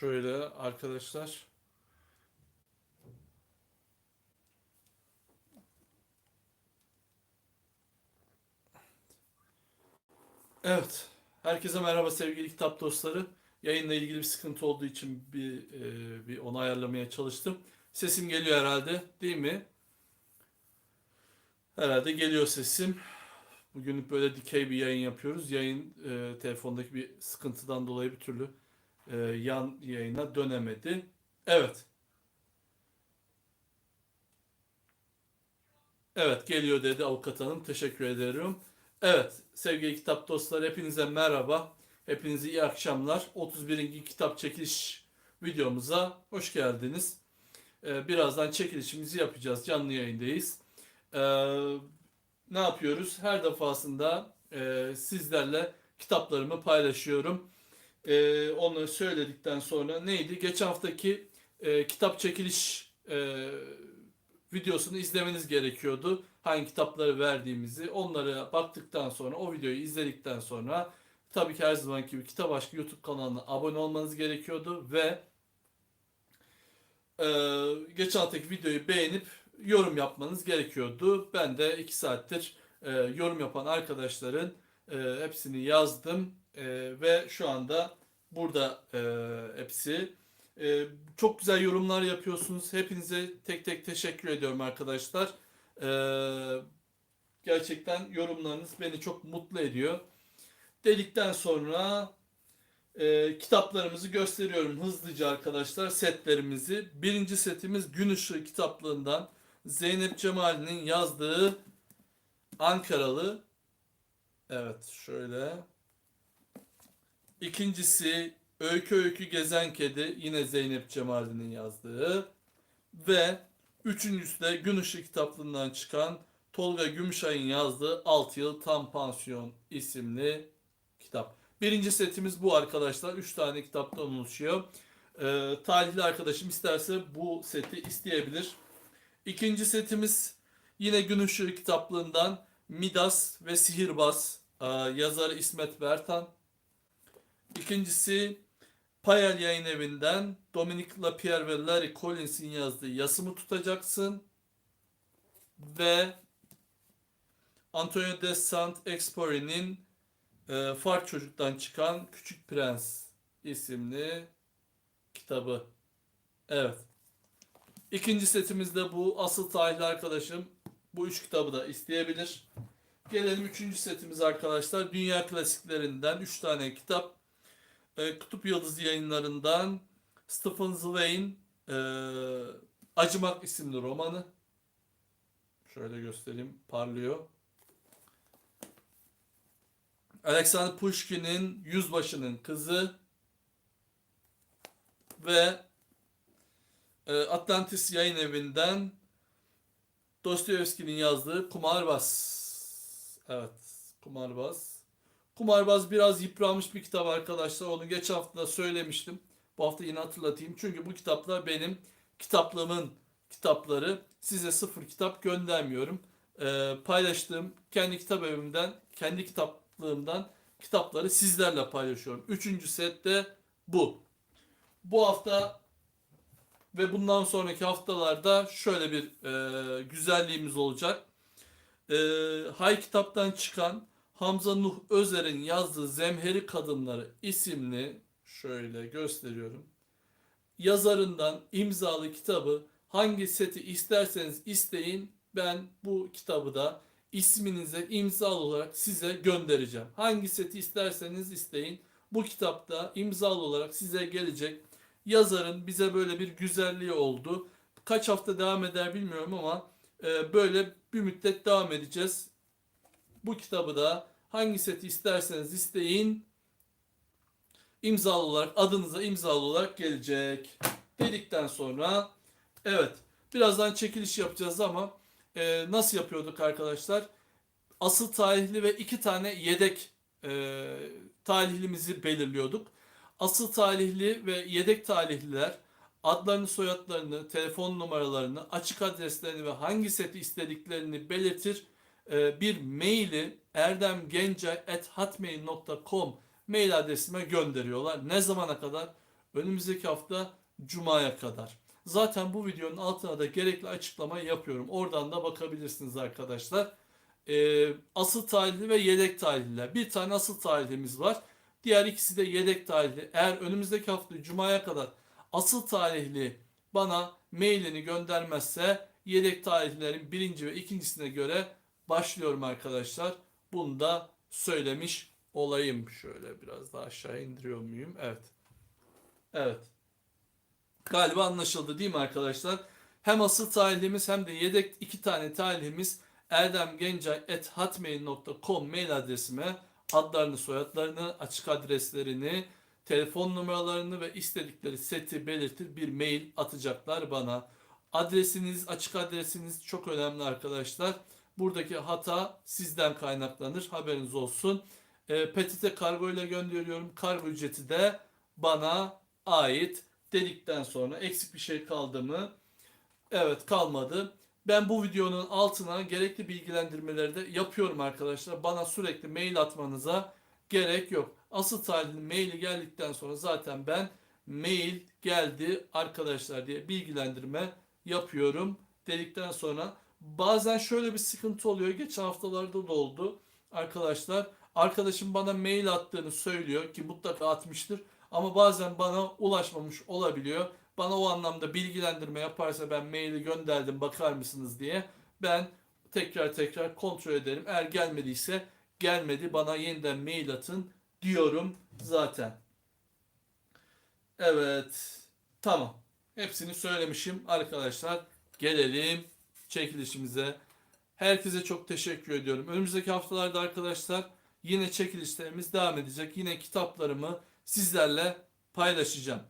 Şöyle arkadaşlar. Evet. Herkese merhaba sevgili kitap dostları. Yayınla ilgili bir sıkıntı olduğu için bir e, bir onu ayarlamaya çalıştım. Sesim geliyor herhalde, değil mi? Herhalde geliyor sesim. Bugün böyle dikey bir yayın yapıyoruz. Yayın e, telefondaki bir sıkıntıdan dolayı bir türlü e, yan yayına dönemedi. Evet. Evet geliyor dedi avukat hanım. Teşekkür ederim. Evet sevgili kitap dostları hepinize merhaba. Hepinize iyi akşamlar. 31. kitap çekiliş videomuza hoş geldiniz. Ee, birazdan çekilişimizi yapacağız. Canlı yayındayız. Ee, ne yapıyoruz? Her defasında e, sizlerle kitaplarımı paylaşıyorum. Ee, onları söyledikten sonra neydi? Geçen haftaki e, kitap çekiliş e, videosunu izlemeniz gerekiyordu. Hangi kitapları verdiğimizi. Onlara baktıktan sonra, o videoyu izledikten sonra tabii ki her zamanki gibi Kitap Aşkı YouTube kanalına abone olmanız gerekiyordu ve e, geçen haftaki videoyu beğenip yorum yapmanız gerekiyordu. Ben de 2 saattir e, yorum yapan arkadaşların e, hepsini yazdım E, ve şu anda burada e, hepsi. E, çok güzel yorumlar yapıyorsunuz. Hepinize tek tek teşekkür ediyorum arkadaşlar. E, gerçekten yorumlarınız beni çok mutlu ediyor. Dedikten sonra e, kitaplarımızı gösteriyorum hızlıca arkadaşlar setlerimizi. Birinci setimiz Gün Işığı kitaplığından Zeynep Cemal'in yazdığı Ankaralı. Evet şöyle. İkincisi Öykü Öykü Gezen Kedi yine Zeynep Cemal'in yazdığı. Ve üçüncüsü de Gün Işığı kitaplığından çıkan Tolga Gümüşay'ın yazdığı 6 Yıl Tam Pansiyon isimli kitap. Birinci setimiz bu arkadaşlar. Üç tane kitaptan oluşuyor. Ee, talihli arkadaşım isterse bu seti isteyebilir. İkinci setimiz yine Gün Işığı kitaplığından Midas ve Sihirbaz. Ee, yazarı İsmet Bertan. İkincisi Payel Yayın Evi'nden Dominic Lapierre ve Larry Collins'in yazdığı Yasımı Tutacaksın. Ve Antonio de Saint-Exupéry'nin e, Fark Çocuk'tan çıkan Küçük Prens isimli kitabı. Evet. İkinci setimizde bu. Asıl tarihli arkadaşım bu üç kitabı da isteyebilir. Gelelim üçüncü setimiz arkadaşlar. Dünya klasiklerinden üç tane kitap. E, Kutup Yıldızı yayınlarından Stephen Zweig'in e, Acımak isimli romanı. Şöyle göstereyim. Parlıyor. Alexander Pushkin'in Yüzbaşı'nın Kızı ve e, Atlantis Yayın Evi'nden Dostoyevski'nin yazdığı Kumarbaz. Evet, Kumarbaz. Kumarbaz biraz yıpranmış bir kitap arkadaşlar. Onu geçen hafta da söylemiştim. Bu hafta yine hatırlatayım. Çünkü bu kitaplar benim kitaplığımın kitapları. Size sıfır kitap göndermiyorum. E, paylaştığım kendi kitap evimden, kendi kitaplığımdan kitapları sizlerle paylaşıyorum. Üçüncü set de bu. Bu hafta ve bundan sonraki haftalarda şöyle bir e, güzelliğimiz olacak. E, Hay kitaptan çıkan Hamza Nuh Özer'in yazdığı Zemheri Kadınları isimli şöyle gösteriyorum. Yazarından imzalı kitabı hangi seti isterseniz isteyin ben bu kitabı da isminize imzalı olarak size göndereceğim. Hangi seti isterseniz isteyin bu kitapta imzalı olarak size gelecek. Yazarın bize böyle bir güzelliği oldu. Kaç hafta devam eder bilmiyorum ama e, böyle bir müddet devam edeceğiz. Bu kitabı da hangi seti isterseniz isteyin imzalı olarak adınıza imzalı olarak gelecek. Dedikten sonra evet birazdan çekiliş yapacağız ama e, nasıl yapıyorduk arkadaşlar? Asıl tarihli ve iki tane yedek e, talihlimizi belirliyorduk. Asıl talihli ve yedek talihliler adlarını, soyadlarını, telefon numaralarını, açık adreslerini ve hangi seti istediklerini belirtir. E, bir maili erdemgencay.hotmail.com mail adresime gönderiyorlar. Ne zamana kadar? Önümüzdeki hafta Cuma'ya kadar. Zaten bu videonun altına da gerekli açıklamayı yapıyorum. Oradan da bakabilirsiniz arkadaşlar. Ee, asıl talihli ve yedek talihliler. Bir tane asıl talihlimiz var. Diğer ikisi de yedek talihli. Eğer önümüzdeki hafta Cuma'ya kadar asıl talihli bana mailini göndermezse yedek tarihlerin birinci ve ikincisine göre başlıyorum arkadaşlar. Bunu da söylemiş olayım. Şöyle biraz daha aşağı indiriyor muyum? Evet. Evet. Galiba anlaşıldı değil mi arkadaşlar? Hem asıl talihlimiz hem de yedek iki tane talihlimiz erdemgencay.hotmail.com mail adresime adlarını, soyadlarını, açık adreslerini, telefon numaralarını ve istedikleri seti belirtir bir mail atacaklar bana. Adresiniz, açık adresiniz çok önemli arkadaşlar. Buradaki hata sizden kaynaklanır. Haberiniz olsun. E, PTT kargo ile gönderiyorum. Kargo ücreti de bana ait dedikten sonra eksik bir şey kaldı mı? Evet kalmadı. Ben bu videonun altına gerekli bilgilendirmeleri de yapıyorum arkadaşlar. Bana sürekli mail atmanıza gerek yok. Asıl tarihli maili geldikten sonra zaten ben mail geldi arkadaşlar diye bilgilendirme yapıyorum dedikten sonra bazen şöyle bir sıkıntı oluyor. Geçen haftalarda da oldu arkadaşlar. Arkadaşım bana mail attığını söylüyor ki mutlaka atmıştır. Ama bazen bana ulaşmamış olabiliyor. Bana o anlamda bilgilendirme yaparsa ben maili gönderdim bakar mısınız diye ben tekrar tekrar kontrol ederim. Eğer gelmediyse gelmedi bana yeniden mail atın diyorum zaten. Evet. Tamam. Hepsini söylemişim arkadaşlar. Gelelim çekilişimize. Herkese çok teşekkür ediyorum. Önümüzdeki haftalarda arkadaşlar yine çekilişlerimiz devam edecek. Yine kitaplarımı sizlerle paylaşacağım.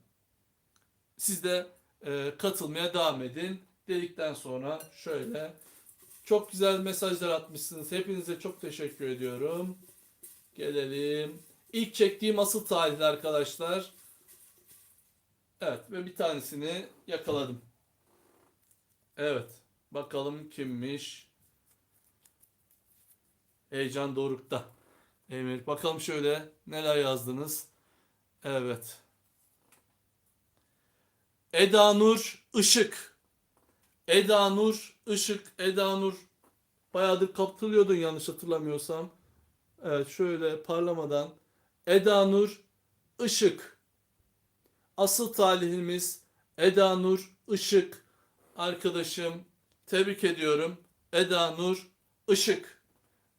Siz de e, katılmaya devam edin. Dedikten sonra şöyle çok güzel mesajlar atmışsınız. Hepinize çok teşekkür ediyorum. Gelelim. İlk çektiğim asıl tarihli arkadaşlar. Evet ve bir tanesini yakaladım. Evet. Bakalım kimmiş. Heyecan dorukta. Emir. Bakalım şöyle neler yazdınız. Evet. Eda Nur Işık. Eda Nur Işık. Eda Nur bayağıdır kaptırıyordun yanlış hatırlamıyorsam. Evet şöyle parlamadan. Eda Nur Işık. Asıl talihimiz Eda Nur Işık. Arkadaşım tebrik ediyorum. Eda Nur Işık.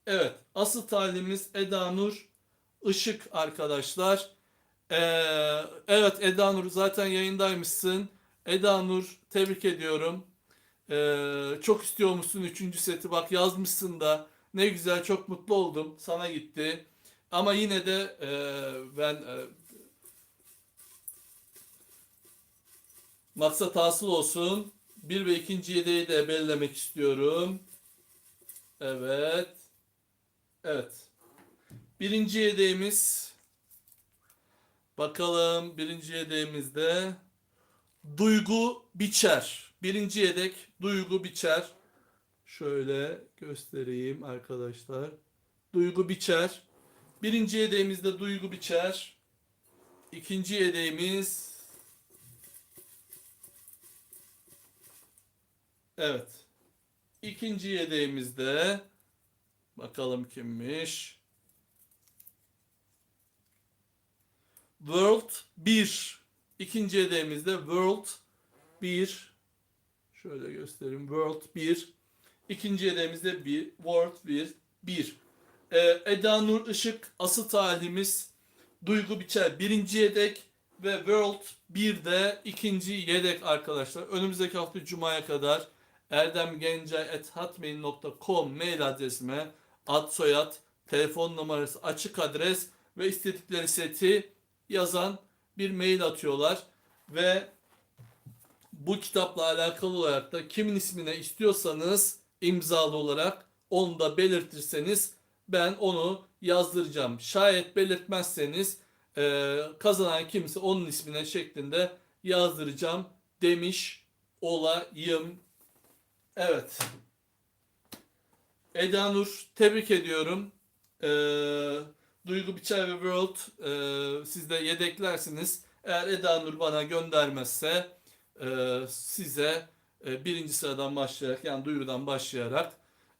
Evet asıl talihimiz Eda Nur Işık arkadaşlar. Ee, evet Eda Nur zaten yayındaymışsın. Eda Nur tebrik ediyorum. Ee, çok istiyormuşsun 3. seti bak yazmışsın da ne güzel çok mutlu oldum sana gitti. Ama yine de e, ben e, maksat hasıl olsun. Bir ve ikinci yedeği de belirlemek istiyorum. Evet. Evet. Birinci yedeğimiz Bakalım birinci yedeğimizde Duygu Biçer. Birinci yedek Duygu Biçer. Şöyle göstereyim arkadaşlar. Duygu Biçer. Birinci yedeğimizde Duygu Biçer. İkinci yedeğimiz Evet. İkinci yedeğimizde bakalım kimmiş? World 1. İkinci hedefimizde World 1. Şöyle göstereyim. World 1. İkinci hedefimizde 1. World 1. 1. Ee, Eda Nur Işık asıl talihimiz. Duygu Biçer birinci yedek ve World 1'de ikinci yedek arkadaşlar. Önümüzdeki hafta Cuma'ya kadar erdemgencay.hotmail.com mail adresime ad soyad, telefon numarası, açık adres ve istedikleri seti yazan bir mail atıyorlar ve bu kitapla alakalı olarak da kimin ismine istiyorsanız imzalı olarak onu da belirtirseniz ben onu yazdıracağım. Şayet belirtmezseniz e, kazanan kimse onun ismine şeklinde yazdıracağım demiş olayım. Evet. Eda Nur tebrik ediyorum. Eee Duygu Biçer ve World e, siz de yedeklersiniz. Eğer Eda Nur bana göndermezse e, size e, birinci sıradan başlayarak yani duyurudan başlayarak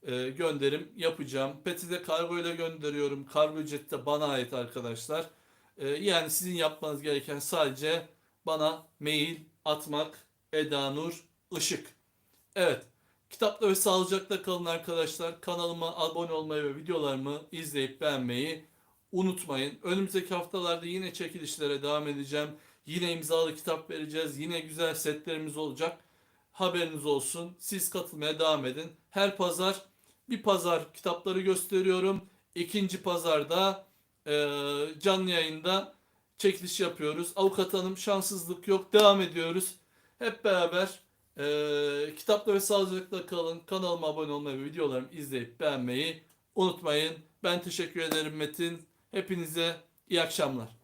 e, gönderim yapacağım. Pet'i de kargo ile gönderiyorum. Kargo ücreti de bana ait arkadaşlar. E, yani sizin yapmanız gereken sadece bana mail atmak Eda Nur Işık. Evet. Kitapla ve sağlıcakla kalın arkadaşlar. Kanalıma abone olmayı ve videolarımı izleyip beğenmeyi unutmayın. Önümüzdeki haftalarda yine çekilişlere devam edeceğim. Yine imzalı kitap vereceğiz. Yine güzel setlerimiz olacak. Haberiniz olsun. Siz katılmaya devam edin. Her pazar bir pazar kitapları gösteriyorum. İkinci pazarda eee, canlı yayında çekiliş yapıyoruz. Avukat hanım şanssızlık yok. Devam ediyoruz. Hep beraber eee kitapla ve sağlıcakla kalın. Kanalıma abone olmayı ve videolarımı izleyip beğenmeyi unutmayın. Ben teşekkür ederim Metin. Hepinize iyi akşamlar.